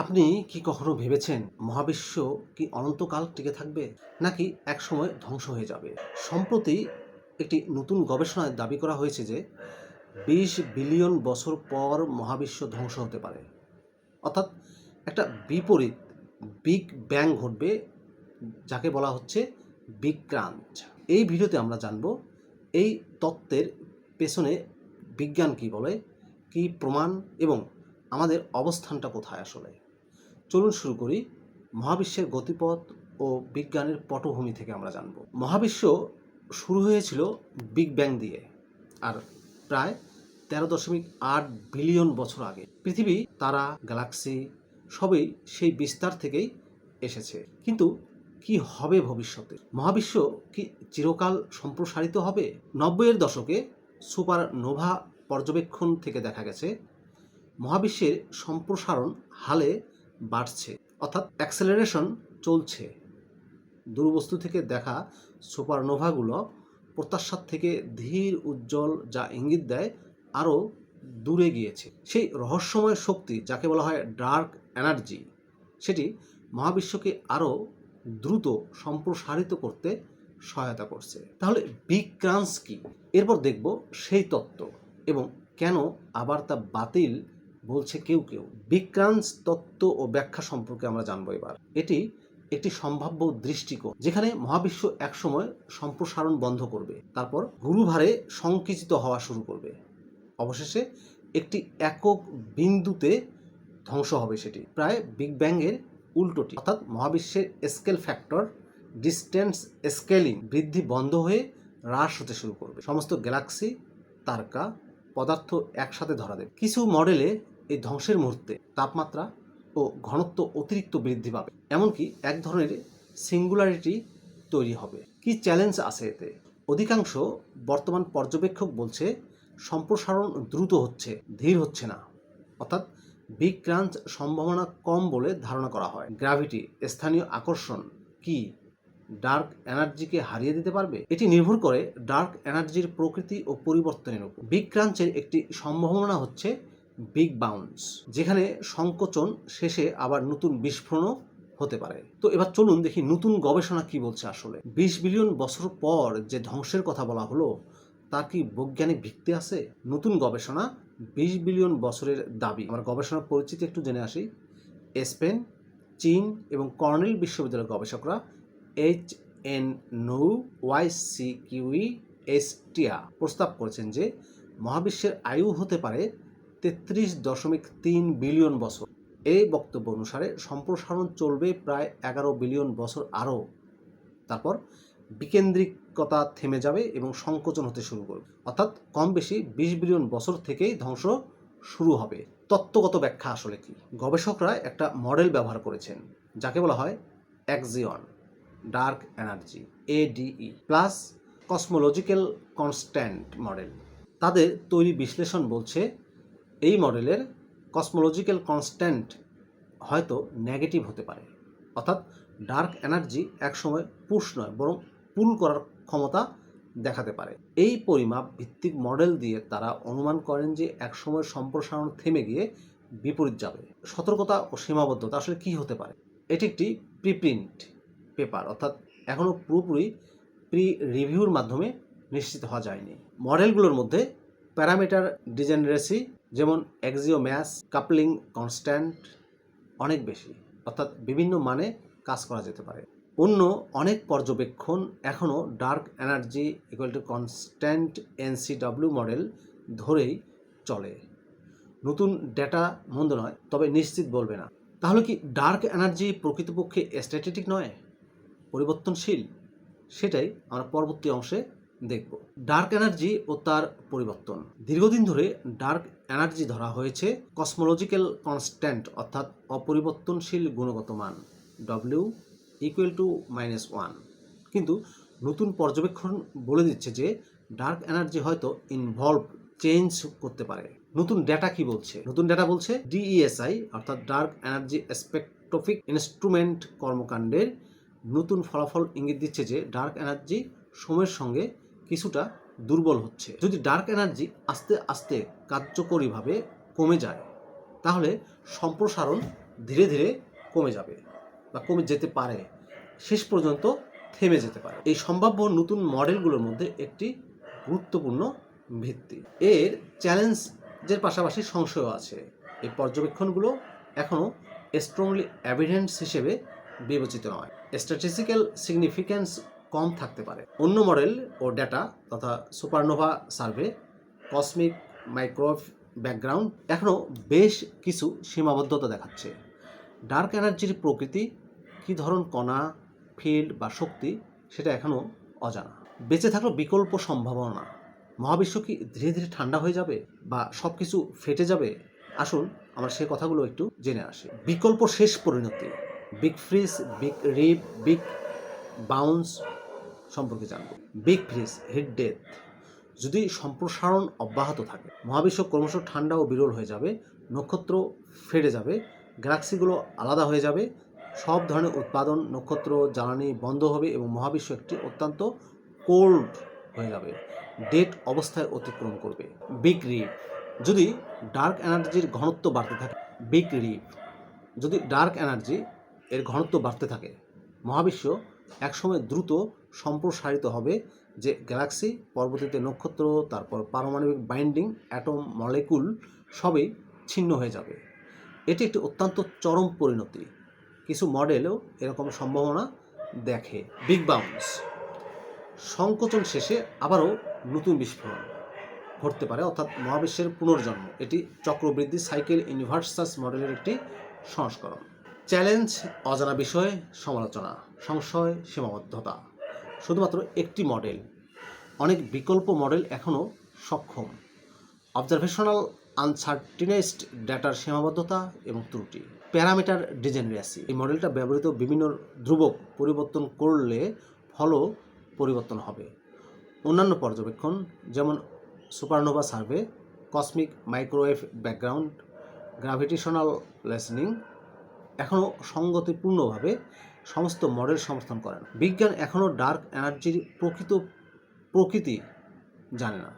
আপনি কি কখনো ভেবেছেন মহাবিশ্ব কি অনন্তকাল টিকে থাকবে? নাকি একসময় ধ্বংস হয়ে যাবে? সম্প্রতি একটি নতুন গবেষণায় দাবি করা হয়েছে যে বিশ বিলিয়ন বছর পর মহাবিশ্ব ধ্বংস হতে পারে। অর্থাৎ একটা বিপরীত বিগ ব্যাং ঘটবে, যাকে বলা হচ্ছে বিগ ক্রাঞ্চ এই ভিডিওতে আমরা জানব এই তত্ত্বের পেছনে বিজ্ঞান কি বলে, কি প্রমাণ এবং আমাদের অবস্থানটা কোথায় আসলে। চলুন শুরু করি মহাবিশ্বের গতিপথ ও বিজ্ঞানের পটভূমি থেকে আমরা জানব। মহাবিশ্ব শুরু হয়েছিল বিগ ব্যাং দিয়ে আর প্রায় তেরো দশমিক আট বিলিয়ন বছর আগে। পৃথিবী, তারা, গ্যালাক্সি সবই সেই বিস্তার থেকেই এসেছে। কিন্তু কি হবে ভবিষ্যতে? মহাবিশ্ব কি চিরকাল সম্প্রসারিত হবে? নব্বইয়ের দশকে সুপার নোভা পর্যবেক্ষণ থেকে দেখা গেছে, মহাবিশ্বের সম্প্রসারণ হালে বাড়ছে। অর্থাৎ অ্যাক্সেলারেশন চলছে। দূরবস্তু থেকে দেখা সুপারনোভাগুলো প্রত্যাশার থেকে ধীর, উজ্জ্বল যা ইঙ্গিত দেয়, আরও দূরে গিয়েছে। সেই রহস্যময় শক্তি, যাকে বলা হয় ডার্ক এনার্জি, সেটি মহাবিশ্বকে আরও দ্রুত সম্প্রসারিত করতে সহায়তা করছে। তাহলে বিগ ক্রান্স কি? এরপর দেখব সেই তত্ত্ব এবং কেন আবার তা বাতিল বলছে কেউ কেউ। বিক্রান্স তত্ত্ব ও ব্যাখ্যা সম্পর্কে আমরা জানব এবার। এটি একটি সম্ভাব্য দৃষ্টিকোণ, যেখানে মহাবিশ্ব একসময় সম্প্রসারণ বন্ধ করবে, তারপর গুরুভারে সংকুচিত হওয়া শুরু করবে। অবশেষে একটি একক বিন্দুতে ধ্বংস হবে সেটি। প্রায় বিগ ব্যাংয়ের উল্টোটি, অর্থাৎ মহাবিশ্বের স্কেল ফ্যাক্টর, ডিস্টেন্স স্কেলিং বৃদ্ধি বন্ধ হয়ে হ্রাস হতে শুরু করবে। সমস্ত গ্যালাক্সি, তারকা, পদার্থ একসাথে ধরা দেবে। কিছু মডেলে এই ধ্বংসের মুহূর্তে তাপমাত্রা ও ঘনত্ব অতিরিক্ত বৃদ্ধি পাবে। এমনকি এক ধরনের সিঙ্গুলারিটি তৈরি হবে। কি চ্যালেঞ্জ আছে এতে? অধিকাংশ বর্তমান পর্যবেক্ষক বলছে, সম্প্রসারণ দ্রুত হচ্ছে, ধীর হচ্ছে না। অর্থাৎ বিগ ক্রাঞ্চ সম্ভাবনা কম বলে ধারণা করা হয়। গ্র্যাভিটি স্থানীয় আকর্ষণ কি ডার্ক এনার্জিকে হারিয়ে দিতে পারবে? এটি নির্ভর করে ডার্ক এনার্জির প্রকৃতি ও পরিবর্তনের উপর। বিগ ক্রাঞ্চের একটি সম্ভাবনা হচ্ছে বিগ বাউন্স যেখানে সংকোচন শেষে আবার নতুন বিস্ফোরণও হতে পারে। তো এবার চলুন দেখি নতুন গবেষণা কি বলছে আসলে। বিশ বিলিয়ন বছর পর যে ধ্বংসের কথা বলা হলো, তার কি বৈজ্ঞানিক ভিত্তি আছে? নতুন গবেষণা বিশ বিলিয়ন বছরের দাবি। আমার গবেষণার পরিচিতি একটু জেনে আসি। স্পেন, চীন এবং কর্নেল বিশ্ববিদ্যালয়ের গবেষকরা এইচ এন নৌ ওয়াই সি কিউই এস টিয়া প্রস্তাব করেছেন যে মহাবিশ্বের আয়ু হতে পারে তেত্রিশ দশমিক তিন বিলিয়ন বছর। এই বক্তব্য অনুসারে সম্প্রসারণ চলবে প্রায় এগারো বিলিয়ন বছর আরও। তারপর বিকেন্দ্রিকতা থেমে যাবে এবং সংকোচন হতে শুরু করবে। অর্থাৎ কম বেশি বিশ বিলিয়ন বছর থেকেই ধ্বংস শুরু হবে। তত্ত্বগত ব্যাখ্যা আসলে কি? গবেষকরা একটা মডেল ব্যবহার করেছেন, যাকে বলা হয় axion dark energy, ADE, plus cosmological constant model. তাদের তৈরি বিশ্লেষণ বলছে এই মডেলের কসমোলজিক্যাল কনস্ট্যান্ট হয়তো নেগেটিভ হতে পারে। অর্থাৎ ডার্ক এনার্জি একসময় পুশ নয়, বরং পুল করার ক্ষমতা দেখাতে পারে। এই পরিমাপ ভিত্তিক মডেল দিয়ে তারা অনুমান করেন যে একসময় সম্প্রসারণ থেমে গিয়ে বিপরীত যাবে। সতর্কতা ও সীমাবদ্ধতা আসলে কি হতে পারে? এটি একটি প্রিপ্রিন্ট পেপার অর্থাৎ এখনও পুরোপুরি প্রি রিভিউর মাধ্যমে নিশ্চিত হওয়া যায়নি। মডেলগুলোর মধ্যে প্যারামিটার ডিজেনারেসি যেমন এক্সিও ম্যাস কাপলিং কনস্ট্যান্ট অনেক বেশি, অর্থাৎ বিভিন্ন মানে কাজ করা যেতে পারে। অন্য অনেক পর্যবেক্ষণ এখনও dark energy equal to constant NCW model ধরেই চলে। নতুন ডেটা মন্দ নয়, তবে নিশ্চিত বলবে না। তাহলে কি ডার্ক এনার্জি প্রকৃতপক্ষে স্ট্যাটিটিক নয়? পরিবর্তনশীল? সেটাই আমরা পরবর্তী অংশে দেখব। ডার্ক এনার্জি ও তার পরিবর্তন। দীর্ঘদিন ধরে ডার্ক এনার্জি ধরা হয়েছে কসমোলজিক্যাল কনস্ট্যান্ট অর্থাৎ অপরিবর্তনশীল গুণগত মান W equal to minus one কিন্তু নতুন পর্যবেক্ষণ বলে দিচ্ছে যে ডার্ক এনার্জি হয়তো ইনভলভ চেঞ্জ করতে পারে। নতুন ডেটা কি বলছে? নতুন ডেটা বলছে ডিইএসআই অর্থাৎ ডার্ক এনার্জি স্পেকট্রোফিক ইনস্ট্রুমেন্ট কর্মকাণ্ডের নতুন ফলাফল ইঙ্গিত দিচ্ছে যে ডার্ক এনার্জি সময়ের সঙ্গে কিছুটা দুর্বল হচ্ছে। যদি ডার্ক এনার্জি আস্তে আস্তে কার্যকরীভাবে কমে যায়, তাহলে সম্প্রসারণ ধীরে ধীরে কমে যাবে বা কমে যেতে পারে। শেষ পর্যন্ত থেমে যেতে পারে। এই সম্ভাব্য নতুন মডেলগুলোর মধ্যে একটি গুরুত্বপূর্ণ ভিত্তি। এর চ্যালেঞ্জের পাশাপাশি সংশয়ও আছে। এই পর্যবেক্ষণগুলো এখনও স্ট্রংলি এভিডেন্স হিসেবে বিবেচিত নয়। স্ট্র্যাটেজিক্যাল সিগনিফিক্যান্স কম থাকতে পারে। অন্য মডেল ও ডেটা তথা supernova survey cosmic microwave background এখনও বেশ কিছু সীমাবদ্ধতা দেখাচ্ছে। ডার্ক এনার্জির প্রকৃতি, কী ধরন কণা ফিল্ড বা শক্তি সেটা এখনও অজানা। বেঁচে থাকল বিকল্প সম্ভাবনা, মহাবিশ্ব কি ধীরে ধীরে ঠান্ডা হয়ে যাবে বা সব কিছু ফেটে যাবে? আসুন আমরা সে কথাগুলো একটু জেনে আসি। বিকল্প শেষ পরিণতি big freeze big rip big bounce সম্পর্কে জানব। বিগ ফ্রিজ হিট ডেথ যদি সম্প্রসারণ অব্যাহত থাকে, মহাবিশ্ব ক্রমশ ঠান্ডা ও বিরল হয়ে যাবে, নক্ষত্র ফেটে যাবে, গ্যালাক্সিগুলো আলাদা হয়ে যাবে, সব ধরনের উৎপাদন নক্ষত্র জ্বালানি বন্ধ হবে এবং মহাবিশ্ব একটি অত্যন্ত কোল্ড হয়ে যাবে। ডেট অবস্থায় অতিক্রম করবে। বিগ রিপ যদি ডার্ক এনার্জির ঘনত্ব বাড়তে থাকে বিগ রিপ যদি ডার্ক এনার্জি এর ঘনত্ব বাড়তে থাকে, মহাবিশ্ব একসময় দ্রুত সম্প্রসারিত হবে যে গ্যালাক্সি পরবর্তীতে নক্ষত্র, তারপর পারমাণবিক বাইন্ডিং, অ্যাটম মলেকুল সবই ছিন্ন হয়ে যাবে। এটি একটি অত্যন্ত চরম পরিণতি। কিছু মডেলেও এরকম সম্ভাবনা দেখে। Big bounce. সংকোচন শেষে আবারও নতুন বিস্ফোরণ ঘটতে পারে, অর্থাৎ মহাবিশ্বের পুনর্জন্ম। এটি চক্রবৃদ্ধি সাইকেল ইউনিভার্সাস মডেলের একটি সংস্করণ। চ্যালেঞ্জ, অজানা বিষয়, সমালোচনা, সংশয়, সীমাবদ্ধতা। শুধুমাত্র একটি মডেল অনেক বিকল্প মডেল এখনও সক্ষম। অবজারভেশনাল আনসার্টিনেস্ট ডেটার সীমাবদ্ধতা এবং ত্রুটি। প্যারামিটার ডিজেনারেসি এই মডেলটা ব্যবহৃত বিভিন্ন ধ্রুবক পরিবর্তন করলে ফলও পরিবর্তন হবে। অন্যান্য পর্যবেক্ষণ, যেমন supernova survey cosmic microwave background gravitational lensing এখনও সঙ্গতিপূর্ণভাবে সমস্ত মডেল সমর্থন করে না। বিজ্ঞান এখনও ডার্ক এনার্জির প্রকৃত প্রকৃতি জানে না।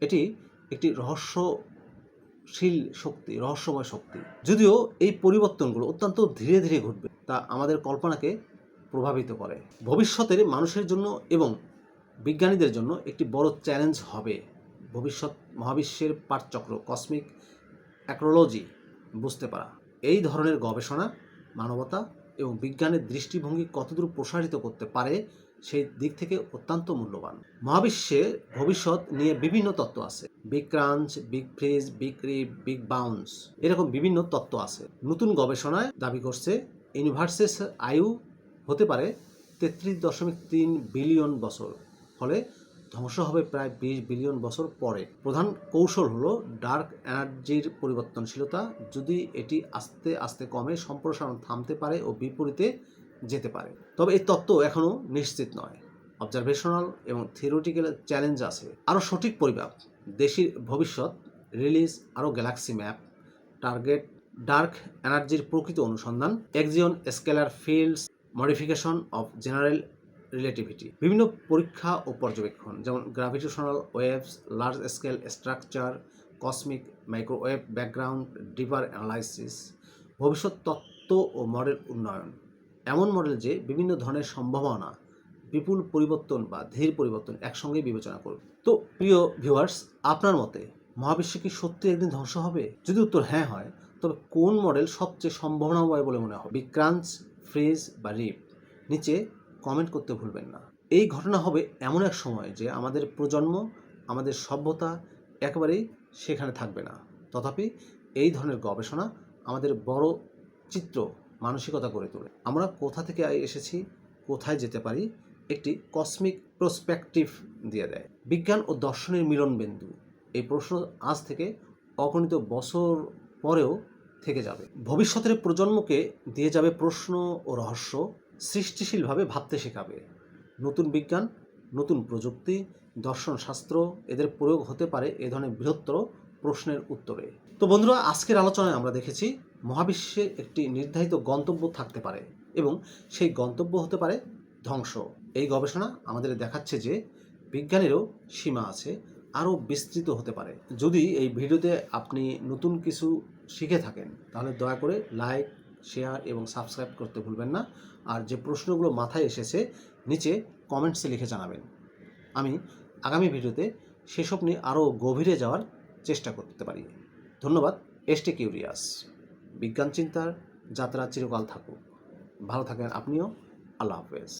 এটি একটি রহস্যশীল শক্তি, রহস্যময় শক্তি। যদিও এই পরিবর্তনগুলো অত্যন্ত ধীরে ধীরে ঘটবে, তা আমাদের কল্পনাকে প্রভাবিত করে। ভবিষ্যতের মানুষের জন্য এবং বিজ্ঞানীদের জন্য একটি বড় চ্যালেঞ্জ হবে। ভবিষ্যৎ মহাবিশ্বের পাঠচক্র, কসমিক অ্যাক্রোলজি, বুঝতে পারা। এই ধরনের গবেষণা মানবতা এবং বিজ্ঞানের দৃষ্টিভঙ্গি কতদূর প্রসারিত করতে পারে সেই দিক থেকে অত্যন্ত মূল্যবান। মহাবিশ্বে ভবিষ্যৎ নিয়ে বিভিন্ন তত্ত্ব আছে। Big crunch big freeze big rip big bounce এরকম বিভিন্ন তত্ত্ব আছে। নতুন গবেষণায় দাবি করছে, ইউনিভার্সেস আয়ু হতে পারে তেত্রিশ দশমিক তিন বিলিয়ন বছর। ফলে ধ্বংস হবে প্রায় বিশ বিলিয়ন বছর পরে। প্রধান কৌশল হলো ডার্ক এনার্জির পরিবর্তনশীলতা। যদি এটি আস্তে আস্তে কমে, সম্প্রসারণ থামতে পারে ও বিপরীতে যেতে পারে। তবে এই তত্ত্ব এখনও নিশ্চিত নয়। অবজারভেশনাল এবং থিওরিটিক্যাল চ্যালেঞ্জ আছে। আরও সঠিক পরিমাপ। দেশের ভবিষ্যৎ, রিলিজ, আরও গ্যালাক্সি ম্যাপ, টার্গেট, ডার্ক এনার্জির প্রকৃত অনুসন্ধান, axion scalar fields, modification of general relativity বিভিন্ন পরীক্ষা ও পর্যবেক্ষণ, যেমন gravitational waves large scale structure cosmic microwave background deeper analysis ভবিষ্যৎ তত্ত্ব ও মডেল উন্নয়ন। এমন মডেল যে বিভিন্ন ধরনের সম্ভাবনা, বিপুল পরিবর্তন বা ধীর পরিবর্তন একসঙ্গে বিবেচনা করবে। তো প্রিয় ভিউয়ার্স আপনার মতে মহাবিশ্ব কি সত্যি একদিন ধ্বংস হবে? যদি উত্তর হ্যাঁ হয়, তবে কোন মডেল সবচেয়ে সম্ভাবনাময় বলে মনে হবে বিক্রাঞ্চ ফ্রিজ বা রিপ নিচে কমেন্ট করতে ভুলবেন না। এই ঘটনা হবে এমন এক সময় যে আমাদের প্রজন্ম, আমাদের সভ্যতা একেবারেই সেখানে থাকবে না। তথাপি এই ধরনের গবেষণা আমাদের বড় চিত্র, মানসিকতা গড়ে তোলে। আমরা কোথা থেকে এসেছি, কোথায় যেতে পারি, একটি কসমিক প্রসপেক্টিভ দিয়ে দেয়। বিজ্ঞান ও দর্শনের মিলনবিন্দু এই প্রশ্ন আজ থেকে অগণিত বছর পরেও থেকে যাবে। ভবিষ্যতের প্রজন্মকে দিয়ে যাবে প্রশ্ন ও রহস্য সৃষ্টিশীলভাবে ভাবতে শেখাবে। নতুন বিজ্ঞান, নতুন প্রযুক্তি, দর্শন শাস্ত্র, এদের প্রয়োগ হতে পারে এ ধরনের বৃহত্তর প্রশ্নের উত্তরে। তো বন্ধুরা, আজকের আলোচনায় আমরা দেখেছি, মহাবিশ্বে একটি নির্ধারিত গন্তব্য থাকতে পারে এবং সেই গন্তব্য হতে পারে ধ্বংস। এই গবেষণা আমাদের দেখাচ্ছে যে বিজ্ঞানেরও সীমা আছে, আরও বিস্তৃত হতে পারে। যদি এই ভিডিওতে আপনি নতুন কিছু শিখে থাকেন, তাহলে দয়া করে লাইক শেয়ার এবং সাবস্ক্রাইব করতে ভুলবেন না। আর যে প্রশ্নগুলো মাথায় এসেছে, নিচে কমেন্টসে লিখে জানাবেন। আমি আগামী ভিডিওতে সেসব নিয়ে আরও গভীরে যাওয়ার চেষ্টা করতে পারি। ধন্যবাদ এসটি কিউরিয়াস। বিজ্ঞান চিন্তার যাত্রা চিরকাল থাকুক। ভালো থাকেন আপনিও। আল্লাহ হাফেজ।